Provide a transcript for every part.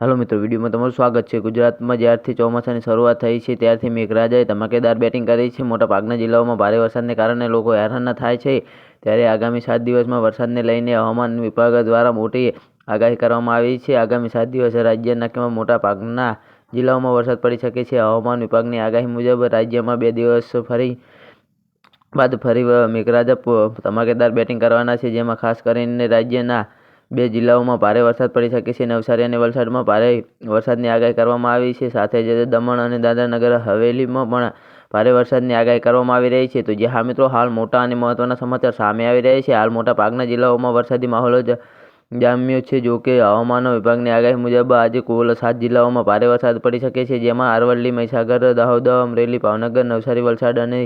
હાલો મિત્રો, વિડીયોમાં તમારું સ્વાગત છે. ગુજરાતમાં જ્યારથી ચોમાસાની શરૂઆત થઈ છે, ત્યારથી મેઘરાજાએ ધમાકેદાર બેટિંગ કરી છે. મોટા ભાગના જિલ્લાઓમાં ભારે વરસાદને કારણે લોકો હેરાન થાય છે. ત્યારે આગામી સાત દિવસમાં વરસાદને લઈને હવામાન વિભાગ દ્વારા મોટી આગાહી કરવામાં આવી છે. આગામી સાત દિવસે રાજ્યના મોટા ભાગના જિલ્લાઓમાં વરસાદ પડી શકે છે? હવામાન વિભાગની આગાહી મુજબ રાજ્યમાં બે દિવસ ફરી બાદ ફરી મેઘરાજા ધમાકેદાર બેટિંગ કરવાના છે, જેમાં ખાસ કરીને રાજ્યના બે જિલ્લાઓમાં ભારે વરસાદ પડી શકે છે. નવસારી અને વલસાડમાં ભારે વરસાદની આગાહી કરવામાં આવી છે. સાથે જ દમણ અને દાદરાનગર હવેલીમાં પણ ભારે વરસાદની આગાહી કરવામાં આવી રહી છે. તો જે હા મિત્રો, હાલ મોટા અને મહત્ત્વના સમાચાર સામે આવી રહ્યા છે. હાલ મોટા ભાગના જિલ્લાઓમાં વરસાદી માહોલ જ જામ્યો છે. જો કે હવામાન વિભાગની આગાહી મુજબ આજે કુલ સાત જિલ્લાઓમાં ભારે વરસાદ પડી શકે છે. જેમાં અરવલ્લી, મહીસાગર, દાહોદ, અમરેલી, ભાવનગર, નવસારી, વલસાડ અને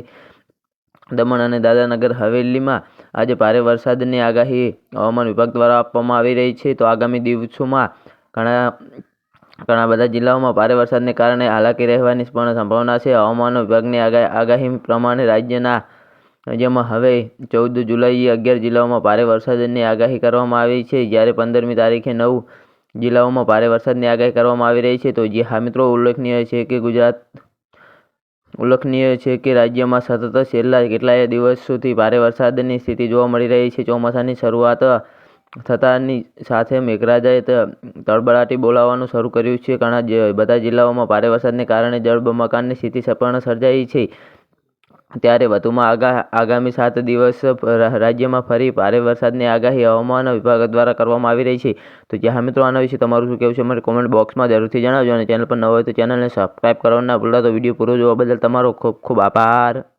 દમણ અને દાદરાનગર હવેલીમાં આજે ભારે વરસાદની આગાહી હવામાન વિભાગ દ્વારા આપવામાં આવી રહી છે. તો આગામી દિવસોમાં ઘણા ઘણા બધા જિલ્લાઓમાં ભારે વરસાદને કારણે હાલાકી રહેવાની પણ સંભાવના છે. હવામાન વિભાગની આગાહી પ્રમાણે રાજ્યના જેમાં હવે ચૌદ જુલાઈએ અગિયાર જિલ્લાઓમાં ભારે વરસાદની આગાહી કરવામાં આવી છે. જ્યારે પંદરમી તારીખે નવ જિલ્લાઓમાં ભારે વરસાદની આગાહી કરવામાં આવી રહી છે. તો જે હા મિત્રો, ઉલ્લેખનીય છે કે ગુજરાત ઉલ્લેખનીય છે કે રાજ્યમાં સતત છેલ્લા કેટલાય દિવસોથી ભારે વરસાદની સ્થિતિ જોવા મળી રહી છે. ચોમાસાની શરૂઆત થતાની સાથે મેઘરાજાએ તળબડાટી બોલાવવાનું શરૂ કર્યું છે. ઘણા બધા જિલ્લાઓમાં ભારે વરસાદને કારણે જળબંબાકારની સ્થિતિ પણ સર્જાઈ છે. ત્યારે વધુમાં આગા આગામી સાત દિવસ રાજ્યમાં ફરી ભારે વરસાદની આગાહી હવામાન વિભાગ દ્વારા કરવામાં આવી રહી છે. તો જ્યાં મિત્રો, આના વિશે તમારું શું કહેવું છે મને કોમેન્ટ બોક્સમાં જરૂરથી જણાવજો અને ચેનલ પર ન હોય તો ચેનલને સબસ્ક્રાઈબ કરવાના ભૂલતા તો વીડિયો પૂરો જોવા બદલ તમારો ખૂબ ખૂબ આભાર.